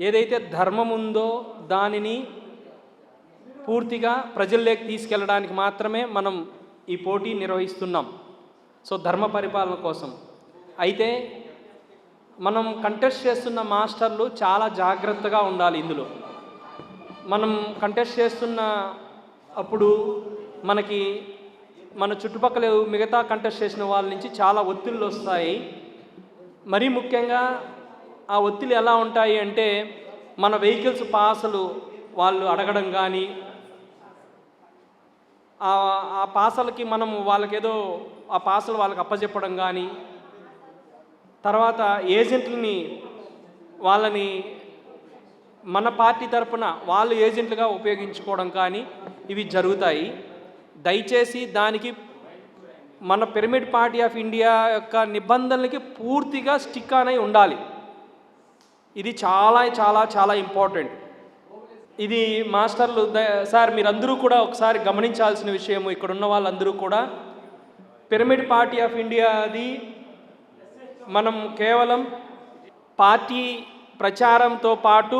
ఏదైతే ధర్మం ఉందో దానిని పూర్తిగా ప్రజల్లోకి తీసుకెళ్ళడానికి మాత్రమే మనం ఈ పోటీ నిర్వహిస్తున్నాం. సో ధర్మ పరిపాలన కోసం. అయితే మనం కంటెస్ట్ చేస్తున్న మాస్టర్లు చాలా జాగ్రత్తగా ఉండాలి ఇందులో. మనం కంటెస్ట్ చేస్తున్న అప్పుడు మనకి మన చుట్టుపక్కల మిగతా కంటెస్ట్ చేసిన వాళ్ళ నుంచి చాలా ఒత్తిళ్ళు వస్తాయి. మరీ ముఖ్యంగా ఆ ఒత్తిడి ఎలా ఉంటాయి అంటే మన వెహికల్స్ పాసలు వాళ్ళు అడగడం కానీ ఆ పాసలకి మనం వాళ్ళకేదో ఆ పాసలు వాళ్ళకి అప్పచెప్పడం కానీ తర్వాత ఏజెంట్లని వాళ్ళని మన పార్టీ తరపున వాళ్ళు ఏజెంట్లుగా ఉపయోగించుకోవడం కానీ ఇవి జరుగుతాయి. దయచేసి దానికి మన పిరమిడ్ పార్టీ ఆఫ్ ఇండియా యొక్క నిబంధనలకి పూర్తిగా స్టిక్ అని ఉండాలి. ఇది చాలా చాలా చాలా ఇంపార్టెంట్ ఇది మాస్టర్లు సార్ మీరందరూ కూడా ఒకసారి గమనించాల్సిన విషయము ఇక్కడ ఉన్న వాళ్ళందరూ కూడా. పిరమిడ్ పార్టీ ఆఫ్ ఇండియాది మనం కేవలం పార్టీ ప్రచారంతో పాటు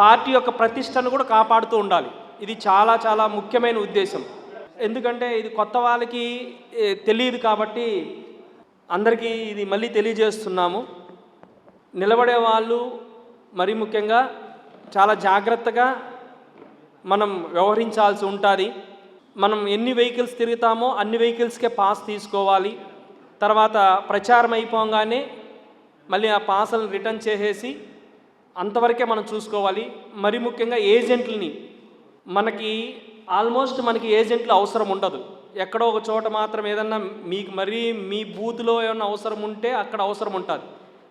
పార్టీ యొక్క ప్రతిష్టను కూడా కాపాడుతూ ఉండాలి. ఇది చాలా చాలా ముఖ్యమైన ఉద్దేశం. ఎందుకంటే ఇది కొత్త వాళ్ళకి తెలియదు కాబట్టి అందరికీ ఇది మళ్ళీ తెలియజేస్తున్నాము. నిలబడే వాళ్ళు మరి ముఖ్యంగా చాలా జాగ్రత్తగా మనం వ్యవహరించాల్సి ఉంటుంది. మనం ఎన్ని వెహికల్స్ తిరుగుతామో అన్ని వెహికల్స్కే పాస్ తీసుకోవాలి. తర్వాత ప్రచారం అయిపోగానే మళ్ళీ ఆ పాసలను రిటర్న్ చేసేసి అంతవరకే మనం చూసుకోవాలి. మరి ముఖ్యంగా ఏజెంట్లని మనకి ఆల్మోస్ట్ మనకి ఏజెంట్లు అవసరం ఉండదు. ఎక్కడో ఒక చోట మాత్రం ఏదన్నా మీకు మరీ మీ బూత్లో ఏమన్నా అవసరం ఉంటే అక్కడ అవసరం ఉంటుంది.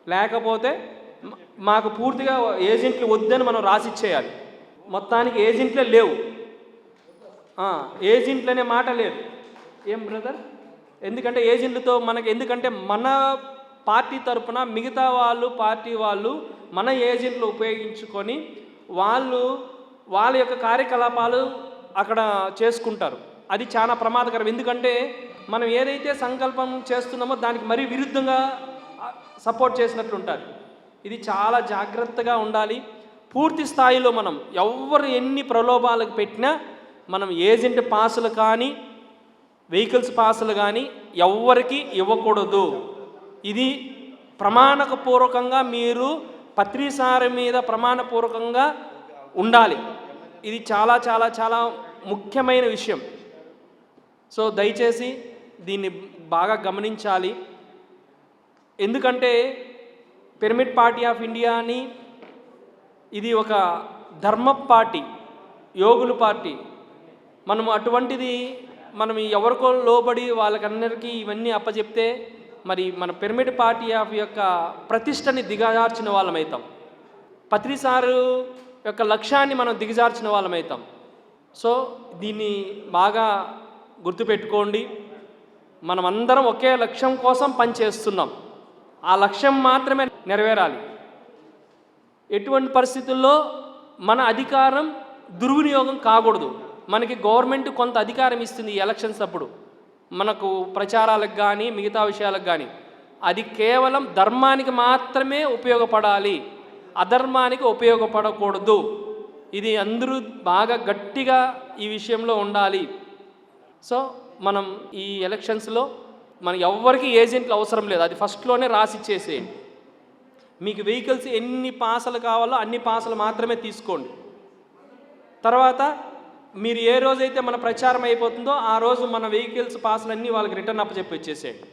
లేకపోతే మాకు పూర్తిగా ఏజెంట్లు వద్దని మనం రాసిచ్చేయాలి. మొత్తానికి ఏజెంట్లే లేవు. ఏజెంట్లు అనే మాట లేదు. ఏం బ్రదర్? ఎందుకంటే ఏజెంట్లతో మనకి ఎందుకంటే మన పార్టీ తరపున మిగతా వాళ్ళు పార్టీ వాళ్ళు మన ఏజెంట్లు ఉపయోగించుకొని వాళ్ళు వాళ్ళ యొక్క కార్యకలాపాలు అక్కడ చేసుకుంటారు. అది చాలా ప్రమాదకరం. ఎందుకంటే మనం ఏదైతే సంకల్పం చేస్తున్నామో దానికి మరీ విరుద్ధంగా సపోర్ట్ చేసినట్లు ఉంటుంది ఇది చాలా జాగ్రత్తగా ఉండాలి. పూర్తి స్థాయిలో మనం ఎవరు ఎన్ని ప్రలోభాలకు పెట్టినా మనం ఏజెంట్ పాసులు కానీ వెహికల్స్ పాసులు కానీ ఎవ్వరికి ఇవ్వకూడదు. ఇది ప్రమాణపూర్వకంగా మీరు పత్రిసారి మీద ప్రమాణపూర్వకంగా ఉండాలి. ఇది చాలా చాలా చాలా ముఖ్యమైన విషయం. సో దయచేసి దీన్ని బాగా గమనించాలి. ఎందుకంటే పిరమిడ్ పార్టీ ఆఫ్ ఇండియాని ఇది ఒక ధర్మ పార్టీ యోగుల పార్టీ. మనం అటువంటిది మనం ఎవరికో లోబడి వాళ్ళకందరికీ ఇవన్నీ అప్పచెప్తే మరి మన పిరమిడ్ పార్టీ ఆఫ్ యొక్క ప్రతిష్టని దిగజార్చిన వాళ్ళమవుతాం పత్రిసారు యొక్క లక్ష్యాన్ని మనం దిగజార్చిన వాళ్ళమవుతాం సో దీన్ని బాగా గుర్తుపెట్టుకోండి. మనమందరం ఒకే లక్ష్యం కోసం పనిచేస్తున్నాం. ఆ లక్ష్యం మాత్రమే నెరవేరాలి. ఎటువంటి పరిస్థితుల్లో మన అధికారం దుర్వినియోగం కాకూడదు. మనకి గవర్నమెంట్ కొంత అధికారం ఇస్తుంది ఎలక్షన్స్ అప్పుడు. మనకు ప్రచారాలకు కానీ మిగతా విషయాలకు కానీ అది కేవలం ధర్మానికి మాత్రమే ఉపయోగపడాలి. అధర్మానికి ఉపయోగపడకూడదు. ఇది అందరూ బాగా గట్టిగా ఈ విషయంలో ఉండాలి. సో మనం ఈ ఎలక్షన్స్లో మన ఎవ్వరికి ఏజెంట్లు అవసరం లేదు. అది ఫస్ట్లోనే రాసిచ్చేసేయండి మీకు వెహికల్స్ ఎన్ని పాసలు కావాలో అన్ని పాసలు మాత్రమే తీసుకోండి. తర్వాత మీరు ఏ రోజైతే మన ప్రచారం అయిపోతుందో ఆ రోజు మన వెహికల్స్ పాసులన్నీ వాళ్ళకి రిటర్న్ అప్పచెప్పి వచ్చేసేయండి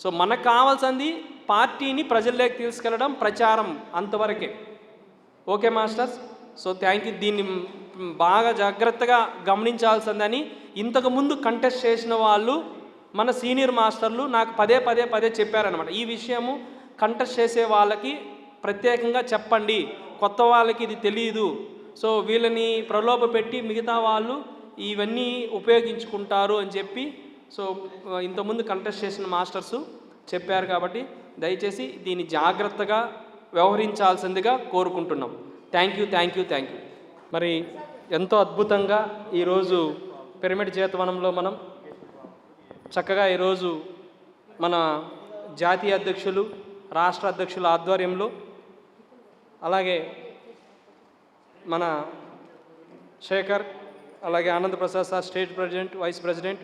సో మనకు కావాల్సింది పార్టీని ప్రజల్లోకి తీసుకెళ్ళడం ప్రచారం అంతవరకే. Okay masters so thank you దీన్ని బాగా జాగ్రత్తగా గమనించాల్సిందని ఇంతకుముందు కంటెస్ట్ చేసిన వాళ్ళు మన సీనియర్ మాస్టర్లు నాకు పదే పదే పదే చెప్పారనమాట ఈ విషయము కంటెస్ట్ చేసే వాళ్ళకి ప్రత్యేకంగా చెప్పండి. కొత్త వాళ్ళకి ఇది తెలియదు సో వీళ్ళని ప్రలోభ పెట్టి మిగతా వాళ్ళు ఇవన్నీ ఉపయోగించుకుంటారు అని చెప్పి సో ఇంతకుముందు కంటెస్ట్ చేసిన మాస్టర్స్ చెప్పారు కాబట్టి దయచేసి దీన్ని జాగ్రత్తగా వ్యవహరించాల్సిందిగా కోరుకుంటున్నాం. Thank you thank you thank you. మరి ఎంతో అద్భుతంగా ఈరోజు పిరమిడ్ చేతవనంలో మనం చక్కగా ఈరోజు మన జాతీయ అధ్యక్షులు రాష్ట్ర అధ్యక్షుల ఆధ్వర్యంలో అలాగే మన శేఖర్ అలాగే Anandprasad sir state president vice president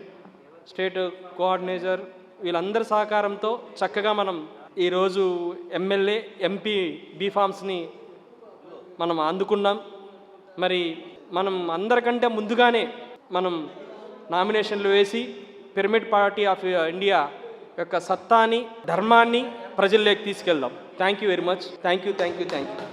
state coordinator వీళ్ళందరి సహకారంతో చక్కగా మనం ఈరోజు ఎమ్మెల్యే ఎంపీ బీఫామ్స్ని మనం అందుకున్నాం. మరి మనం అందరికంటే ముందుగానే మనం నామినేషన్లు వేసి పిరమిడ్ పార్టీ ఆఫ్ ఇండియా యొక్క సత్తాని ధర్మాన్ని ప్రజల్లోకి తీసుకెళ్దాం. Thank you very much thank you thank you thank you